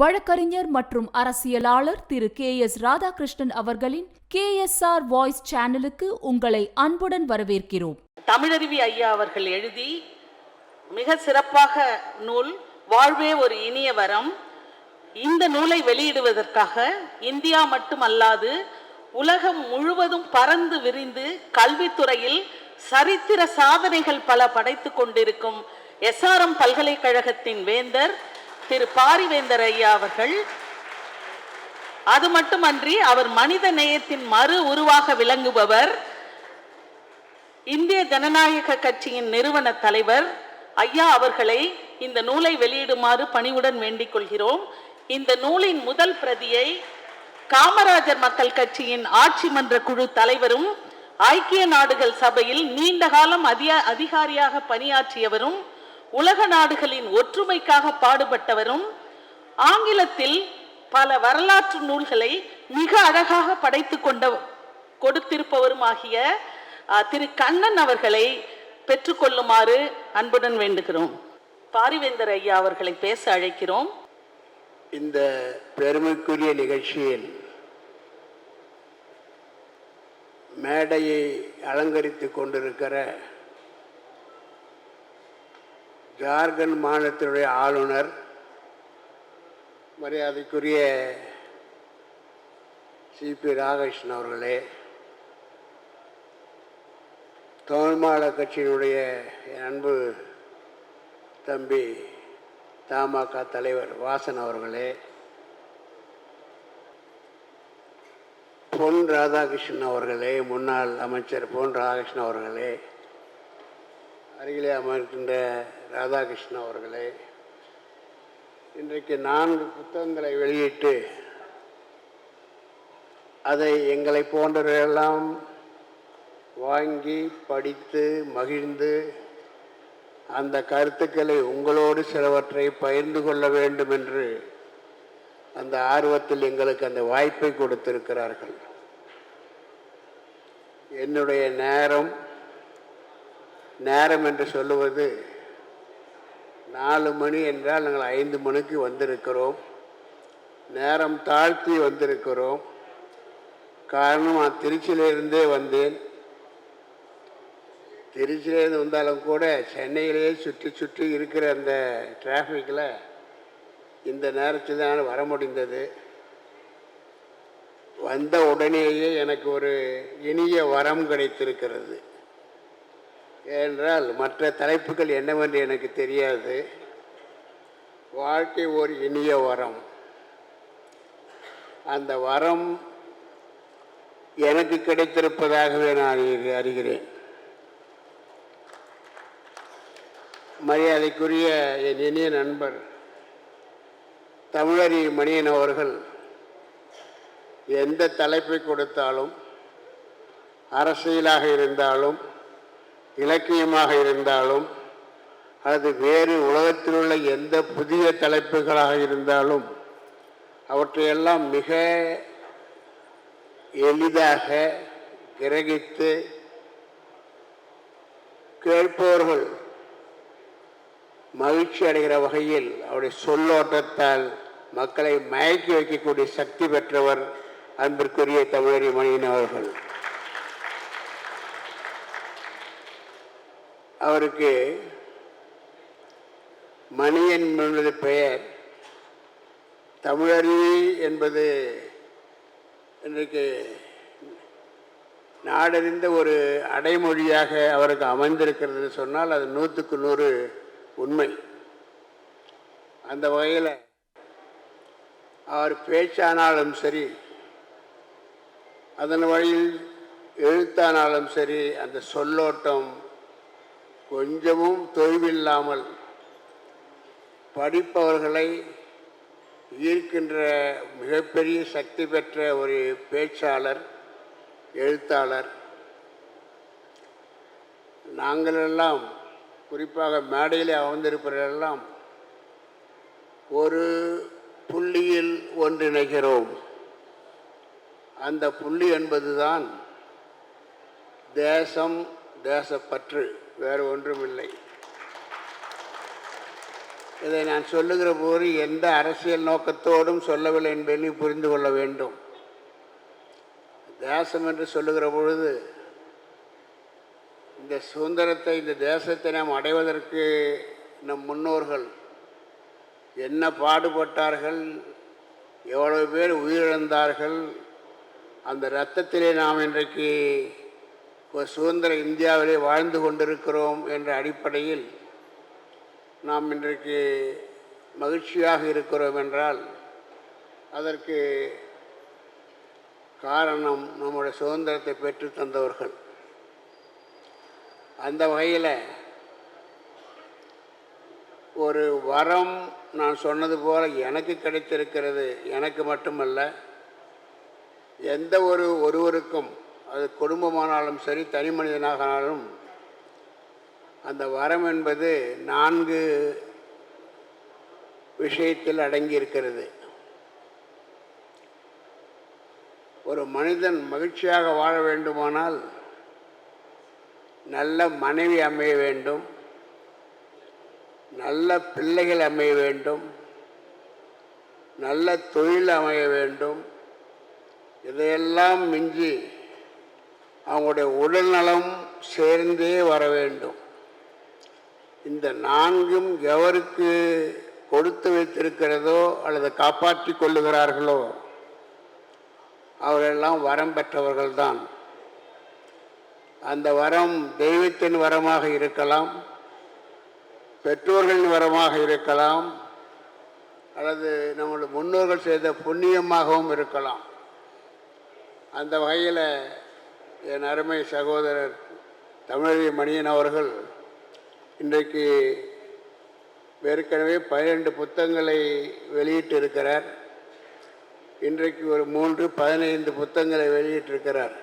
வழக்கறிஞர் மற்றும் அரசியலாளர் திரு கே எஸ் ராதாகிருஷ்ணன் அவர்களின் கே எஸ் ஆர் வாய்ஸ் சேனலுக்கு உங்களை அன்புடன் வரவேற்கிறோம். தமிழருவி ஐயா அவர்கள் எழுதி மிக சிறப்பாக நூல் வாழ்வே ஒரு இனிய வரம் இந்த நூலை வெளியிடுவதற்காக இந்தியா மட்டுமல்லாது உலகம் முழுவதும் பறந்து விரிந்து கல்வித்துறையில் சரித்திர சாதனைகள் பல படைத்துக் கொண்டிருக்கும் எஸ்ஆர்எம் பல்கலைக்கழகத்தின் வேந்தர் திரு பாரிவேந்தர் ஐயா அவர்கள். அது மட்டுமன்றி அவர் மனித நேயத்தின் மறு உருவாக விளங்குபவர். இந்திய ஜனநாயக கட்சியின் நிறுவன தலைவர் ஐயா அவர்களை இந்த நூலை வெளியிடுமாறு பணிவுடன் வேண்டிக் கொள்கிறோம். இந்த நூலின் முதல் பிரதியை காமராஜர் மக்கள் கட்சியின் ஆட்சி மன்ற குழு தலைவரும் ஐக்கிய நாடுகள் சபையில் நீண்ட காலம் அதிக அதிகாரியாக பணியாற்றியவரும் உலக நாடுகளின் ஒற்றுமைக்காக பாடுபட்டவரும் ஆங்கிலத்தில் பல வரலாற்று நூல்களை மிக அழகாக படைத்து கொண்ட கொடுத்திருப்பவருமாகிய அஹ், திரு கண்ணன் அவர்களை பெற்றுக்கொள்ளுமாறு அன்புடன் வேண்டுகிறோம். பாரிவேந்தர் ஐயா அவர்களை பேச அழைக்கிறோம். இந்த பெருமைக்குரிய நிகழ்ச்சியில் மேடையை அலங்கரித்துக் கொண்டிருக்கிற ஜார்க்கண்ட் மாநிலத்தினுடைய ஆளுநர் மரியாதைக்குரிய சிபி ராககிருஷ்ணன் அவர்களே தமிழ் கட்சியினுடைய அன்பு தம்பி தமாக தலைவர் வாசன் அவர்களே பொன் ராதாகிருஷ்ணன் அவர்களே முன்னாள் அமைச்சர் பொன் ராதாகிருஷ்ணன் அவர்களே அருகிலே அமர்கின்ற ராதாகிருஷ்ணன் அவர்களே இன்றைக்கு நான்கு புத்தகங்களை வெளியிட்டு அதை எங்களை போன்றவர்களெல்லாம் வாங்கி படித்து மகிழ்ந்து அந்த கருத்துக்களை உங்களோடு சிலவற்றை பகிர்ந்து கொள்ள வேண்டும் என்று அந்த ஆர்வத்தில் எங்களுக்கு அந்த வாய்ப்பை கொடுத்திருக்கிறார்கள். என்னுடைய நேரம் நேரம் என்று சொல்லுவது நாலு மணி என்றால் நாங்கள் ஐந்து மணிக்கு வந்திருக்கிறோம். நேரம் தாழ்த்தி வந்திருக்கிறோம். காரணம் நான் திருச்சியிலிருந்தே வந்தேன். திருச்சியிலேருந்து வந்தாலும் கூட சென்னையிலேயே சுற்றி சுற்றி இருக்கிற அந்த டிராஃபிக்கில் இந்த நேரத்தில் தான் வர முடிந்தது. வந்த உடனேயே எனக்கு ஒரு இனிய வரம் கிடைத்திருக்கிறது. ஏனென்றால் மற்ற தலைப்புகள் என்னவென்று எனக்கு தெரியாது. வாழ்க்கை ஒரு இனிய வரம். அந்த வரம் எனக்கு கிடைத்திருப்பதாகவே நான் அறிகிறேன். மரியாதைக்குரிய என் இனிய நண்பர் தமிழறி மணியன் அவர்கள் எந்த தலைப்பை கொடுத்தாலும் அரசியலாக இருந்தாலும் இலக்கியமாக இருந்தாலும் அல்லது வேறு உலகத்தில் உள்ள எந்த புதிய தலைப்புகளாக இருந்தாலும் அவற்றையெல்லாம் மிக எளிதாக கிரகித்து கேட்பவர்கள் மகிழ்ச்சி அடைகிற வகையில் அவருடைய சொல்லோட்டத்தால் மக்களை மயக்கி வைக்கக்கூடிய சக்தி பெற்றவர் அன்பிற்குரிய தமிழறி மணியன் அவர்கள். அவருக்கு மணியன் என்பது பெயர். தமிழருவி என்பது இன்றைக்கு நாடறிந்த ஒரு அடைமொழியாக அவருக்கு அமைந்திருக்கிறது சொன்னால் அது நூற்றுக்கு நூறு உண்மை. அந்த வகையில் அவர் பேச்சானாலும் சரி அதன் வழியில் எழுத்தானாலும் சரி அந்த சொல்லோட்டம் கொஞ்சமும் தொய்வில்லாமல் படிப்பவர்களை ஈர்க்கின்ற மிகப்பெரிய சக்தி பெற்ற ஒரு பேச்சாளர் எழுத்தாளர். நாங்களெல்லாம் குறிப்பாக மேடையில் அமர்ந்திருப்பவர்களெல்லாம் ஒரு புள்ளியில் ஒன்றிணைகிறோம். அந்த புள்ளி என்பதுதான் தேசம் தேசப்பற்று. வேறு ஒன்றுமில்லை. இதை நான் சொல்லுகிற போது எந்த அரசியல் நோக்கத்தோடும் சொல்லவில்லை என்பதை புரிந்து கொள்ள வேண்டும். தேசம் என்று சொல்லுகிற பொழுது இந்த சுதந்திரத்தை இந்த தேசத்தை நாம் அடைவதற்கு நம் முன்னோர்கள் என்ன பாடுபட்டார்கள் எவ்வளவு பேர் உயிரிழந்தார்கள் அந்த இரத்தத்திலே நாம் இன்றைக்கு ஒரு சுதந்திர இந்தியாவிலே வாழ்ந்து கொண்டிருக்கிறோம் என்ற அடிப்படையில் நாம் இன்றைக்கு மகிழ்ச்சியாக இருக்கிறோம் என்றால் அதற்கு காரணம் நம்முடைய சுதந்திரத்தை பெற்று தந்தவர்கள். அந்த வகையில் ஒரு வரம் நான் சொன்னது போல் எனக்கு கிடைத்திருக்கிறது எனக்கு மட்டுமல்ல எந்த ஒரு ஒருவருக்கும் அது குடும்பமானாலும் சரி தனி மனிதனாகனாலும் அந்த வரம் என்பது நான்கு விஷயத்தில் அடங்கி இருக்கிறது ஒரு மனிதன் மகிழ்ச்சியாக வாழ வேண்டுமானால் நல்ல மனைவி அமைய வேண்டும் நல்ல பிள்ளைகள் அமைய வேண்டும் நல்ல தொழில் அமைய வேண்டும் இதையெல்லாம் மிஞ்சி அவங்களுடைய உடல் நலம் சேர்ந்தே வர வேண்டும். இந்த நான்கும் எவருக்கு கொடுத்து வைத்திருக்கிறதோ அல்லது காப்பாற்றி கொள்ளுகிறார்களோ அவரெல்லாம் வரம் பெற்றவர்கள்தான். அந்த வரம் தெய்வத்தின் வரமாக இருக்கலாம் பெற்றோர்களின் வரமாக இருக்கலாம் அல்லது நம்முடைய முன்னோர்கள் செய்த புண்ணியமாகவும் இருக்கலாம். அந்த வகையில் என் அருமை சகோதரர் தமிழறி மணியன் அவர்கள் இன்றைக்கு ஏற்கனவே பன்னிரெண்டு புத்தகங்களை வெளியிட்டிருக்கிறார். இன்றைக்கு ஒரு மூன்று பதினைந்து புத்தகங்களை வெளியிட்டிருக்கிறார்.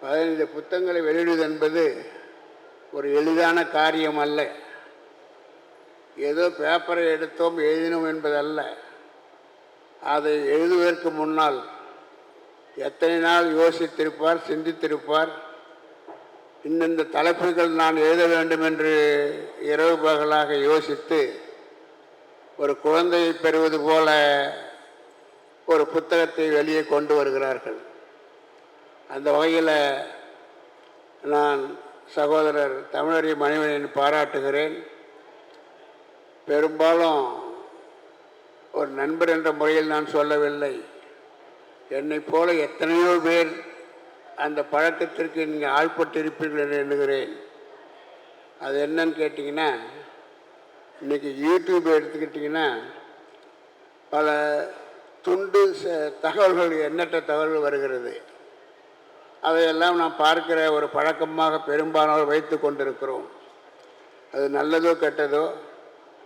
பதினைந்து புத்தகங்களை வெளியிடுவது என்பது ஒரு எளிதான காரியம் அல்ல. ஏதோ பேப்பரை எடுத்தோம் எழுதினோம் என்பதல்ல. அதை எழுதுவதற்கு முன்னால் எத்தனை நாள் யோசித்திருப்பார் சிந்தித்திருப்பார். இந்தந்த தலைப்புகள் நான் எழுத வேண்டும் என்று இரவு பகலாக யோசித்து ஒரு குழந்தையை பெறுவது போல ஒரு புத்தகத்தை வெளியே கொண்டு வருகிறார்கள். அந்த வகையில் நான் சகோதரர் தமிழறி மணிவனின் பாராட்டுகிறேன். பெரும்பாலும் ஒரு நண்பர் என்ற முறையில் நான் சொல்லவில்லை. என்னைப் போல எத்தனையோ பேர் அந்த பழக்கத்திற்கு நீங்கள் ஆழ்பட்டிருப்பீர்கள் என்று எண்ணுகிறேன். அது என்னன்னு கேட்டிங்கன்னா இன்றைக்கி யூடியூப் எடுத்துக்கிட்டிங்கன்னா பல துண்டு ச- தகவல்கள் எண்ணற்ற தகவல்கள் வருகிறது. அதையெல்லாம் நாம் பார்க்கிற ஒரு பழக்கமாக பெரும்பாலானோர் வைத்து கொண்டிருக்கிறோம். அது நல்லதோ கெட்டதோ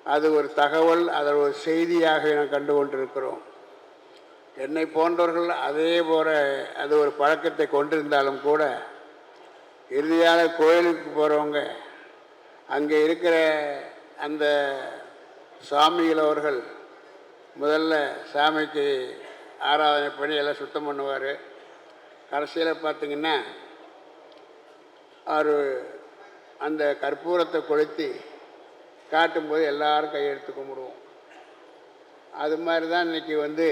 அது ஒரு தகவல் அதை ஒரு செய்தியாக நாம் கண்டு கொண்டிருக்கிறோம். என்னை போன்றவர்கள் அதே போல அது ஒரு பழக்கத்தை கொண்டிருந்தாலும் கூட இறுதியாக கோயிலுக்கு போகிறவங்க அங்கே இருக்கிற அந்த சாமிகள் அவர்கள் முதல்ல சாமிக்கு ஆராதனை பண்ணி எல்லாம் சுத்தம் பண்ணுவார். கடைசியில் பார்த்திங்கன்னா அவர் அந்த கற்பூரத்தை கொளுத்தி காட்டும்போது எல்லாரும் கையெடுத்து கும்பிடுவோம். அது மாதிரி தான் இன்னைக்கு வந்து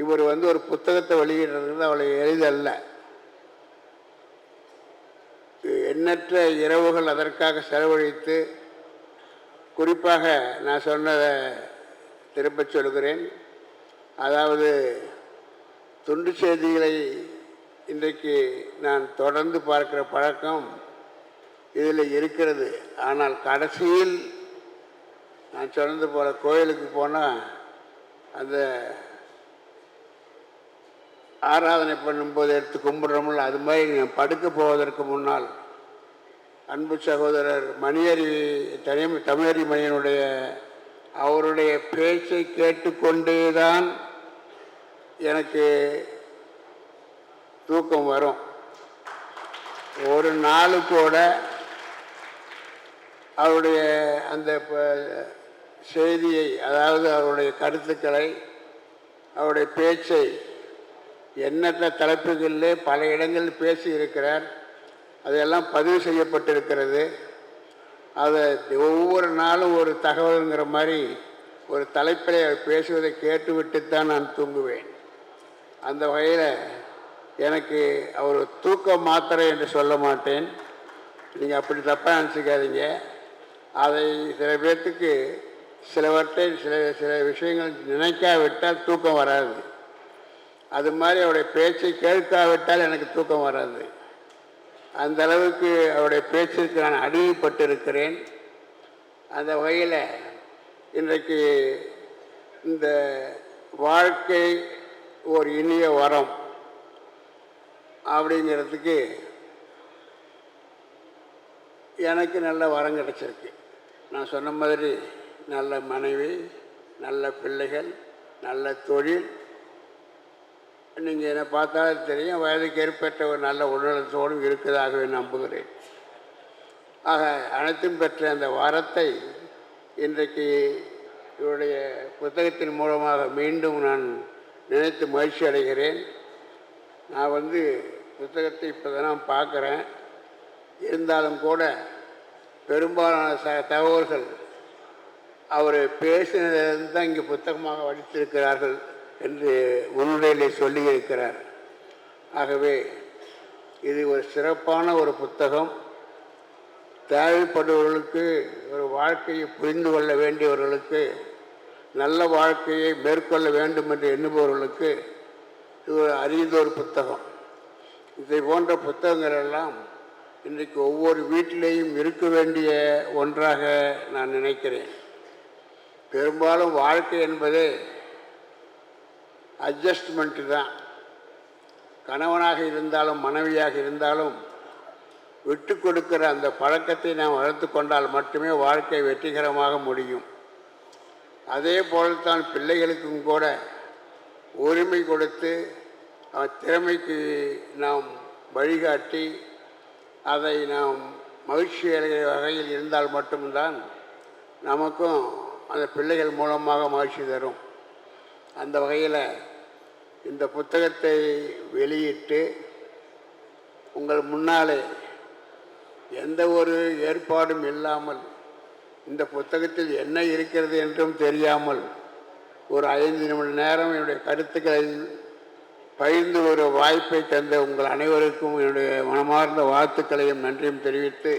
இவர் வந்து ஒரு புத்தகத்தை வெளியிடுறது அவ்வளோ எளிதல்ல. எண்ணற்ற இரவுகள் அதற்காக செலவழித்து குறிப்பாக நான் சொன்னதை திருப்பச் சொல்கிறேன். அதாவது துண்டு செய்திகளை இன்றைக்கு நான் தொடர்ந்து பார்க்கிற பழக்கம் இதில் இருக்கிறது. ஆனால் கடைசியில் நான் சொன்னது போல கோயிலுக்கு போனால் அந்த ஆராதனை பண்ணும்போது எடுத்து கும்பிட்றோம்ல அது மாதிரி படுக்க போவதற்கு முன்னால் அன்பு சகோதரர் மணியரி தனி தமிழறி மணியனுடைய அவருடைய பேச்சை கேட்டுக்கொண்டு தான் எனக்கு தூக்கம் வரும். ஒரு நாளு கூட அவருடைய அந்த செய்தியை அதாவது அவருடைய கருத்துக்களை அவருடைய பேச்சை எண்ணற்ற தலைப்புகளில் பல இடங்களில் பேசி இருக்கிறார் அதெல்லாம் பதிவு செய்யப்பட்டிருக்கிறது. அதை ஒவ்வொரு நாளும் ஒரு தகவலுங்கிற மாதிரி ஒரு தலைப்பில் பேசுவதை கேட்டுவிட்டு தான் நான் தூங்குவேன். அந்த வகையில் எனக்கு அவர் தூக்க மாத்திரை என்று சொல்ல மாட்டேன். நீங்கள் அப்படி தப்பாக நினச்சிக்காதீங்க. அதை சில பேர்த்துக்கு சிலவற்றை சில சில விஷயங்கள் நினைக்காவிட்டால் தூக்கம் வராது. அது மாதிரி அவருடைய பேச்சை கேட்காவிட்டால் எனக்கு தூக்கம் வராது. அந்த அளவுக்கு அவருடைய பேச்சிற்கு நான் அடிமைப்பட்டிருக்கிறேன். அந்த வகையில் இன்றைக்கு இந்த வாழ்க்கை ஒரு இனிய வரம் அப்படிங்கிறதுக்கு எனக்கு நல்ல வரம் கிடச்சிருக்கு. நான் சொன்ன மாதிரி நல்ல மனைவி நல்ல பிள்ளைகள் நல்ல தொழில் நீங்கள் என்னை பார்த்தாலே தெரியும் வயதுக்கு ஏற்பட்ட ஒரு நல்ல உடலத்தோடும் இருக்கிறதாகவே நம்புகிறேன். ஆக அனைத்தும் பெற்ற அந்த வாரத்தை இன்றைக்கு இவருடைய புத்தகத்தின் மூலமாக மீண்டும் நான் நினைத்து மகிழ்ச்சி அடைகிறேன். நான் வந்து புத்தகத்தை இப்போ தான் பார்க்குறேன். இருந்தாலும் கூட பெரும்பாலான ச தகவல்கள் அவர் பேசினதிலிருந்து தான் இங்கே புத்தகமாக வடித்திருக்கிறார்கள். என்று முன்னுரையிலே சொல்லியிருக்கிறார். ஆகவே இது ஒரு சிறப்பான ஒரு புத்தகம். தேவைப்படுபவர்களுக்கு ஒரு வாழ்க்கையை புரிந்து கொள்ள வேண்டியவர்களுக்கு நல்ல வாழ்க்கையை மேற்கொள்ள வேண்டும் என்று எண்ணுபவர்களுக்கு இது ஒரு அரியதொரு புத்தகம். இதை போன்ற புத்தகங்கள் எல்லாம் இன்றைக்கு ஒவ்வொரு வீட்டிலேயும் இருக்க வேண்டிய ஒன்றாக நான் நினைக்கிறேன். பெரும்பாலும் வாழ்க்கை என்பது அட்ஜஸ்ட்மெண்ட்டு தான். கணவனாக இருந்தாலும் மனைவியாக இருந்தாலும் விட்டு கொடுக்கிற அந்த பழக்கத்தை நாம் வளர்த்து கொண்டால் மட்டுமே வாழ்க்கை வெற்றிகரமாக முடியும். அதே போல்தான் பிள்ளைகளுக்கும் கூட உரிமை கொடுத்து திறமைக்கு நாம் வழிகாட்டி அதை நாம் மகிழ்ச்சி அடைகிற வகையில் இருந்தால் மட்டும்தான் நமக்கும் அந்த பிள்ளைகள் மூலமாக மகிழ்ச்சி தரும். அந்த வகையில் இந்த புத்தகத்தை வெளியிட்டு உங்கள் முன்னாலே எந்த ஒரு ஏற்பாடும் இல்லாமல் இந்த புத்தகத்தில் என்ன இருக்கிறது என்றும் தெரியாமல் ஒரு ஐந்து நிமிட நேரம் என்னுடைய கருத்துக்களை பகிர்ந்து ஒரு வாய்ப்பை தந்த உங்கள் அனைவருக்கும் என்னுடைய மனமார்ந்த வாழ்த்துக்களையும் நன்றியும் தெரிவித்து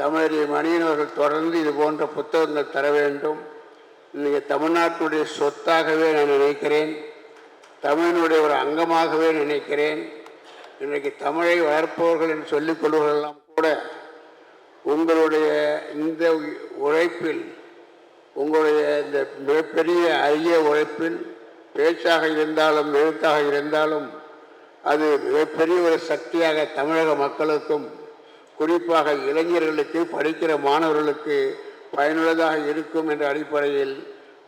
தமிழறிய மணியனவர்கள் தொடர்ந்து இது போன்ற புத்தகங்கள் தர வேண்டும். இன்றைக்கு தமிழ்நாட்டுடைய சொத்தாகவே நான் நினைக்கிறேன். தமிழினுடைய ஒரு அங்கமாகவே நினைக்கிறேன். இன்றைக்கு தமிழை வளர்ப்பவர்கள் என்று சொல்லிக்கொள்வர்களெல்லாம் கூட உங்களுடைய இந்த உழைப்பில் உங்களுடைய இந்த மிகப்பெரிய அரிய உழைப்பில் பேச்சாக இருந்தாலும் எழுத்தாக இருந்தாலும் அது மிகப்பெரிய ஒரு சக்தியாக தமிழக மக்களுக்கும் குறிப்பாக இளைஞர்களுக்கு படிக்கிற மாணவர்களுக்கு பயனுள்ளதாக இருக்கும் என்ற அடிப்படையில்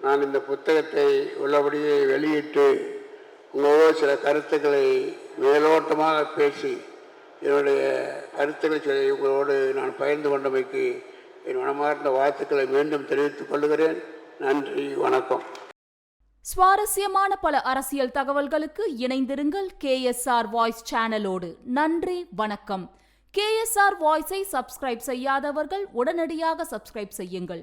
நான் இந்த புத்தகத்தை உள்ளபடியே வெளியிட்டு உங்களோடு சில கருத்துக்களை மேலோட்டமாக பேசி என்னுடைய கருத்துக்களை சொல்லி உங்களோடு நான் பகிர்ந்து கொண்டமைக்கு என் மனமார்ந்த வாழ்த்துக்களை மீண்டும் தெரிவித்துக் கொள்கிறேன். நன்றி வணக்கம். சுவாரஸ்யமான பல அரசியல் தகவல்களுக்கு இணைந்திருங்கள் கேஎஸ்ஆர் வாய்ஸ் சேனலோடு. நன்றி வணக்கம். கேஎஸ்ஆர் வாய்ஸை சப்ஸ்கிரைப் செய்யாதவர்கள் உடனடியாக சப்ஸ்கிரைப் செய்யுங்கள்.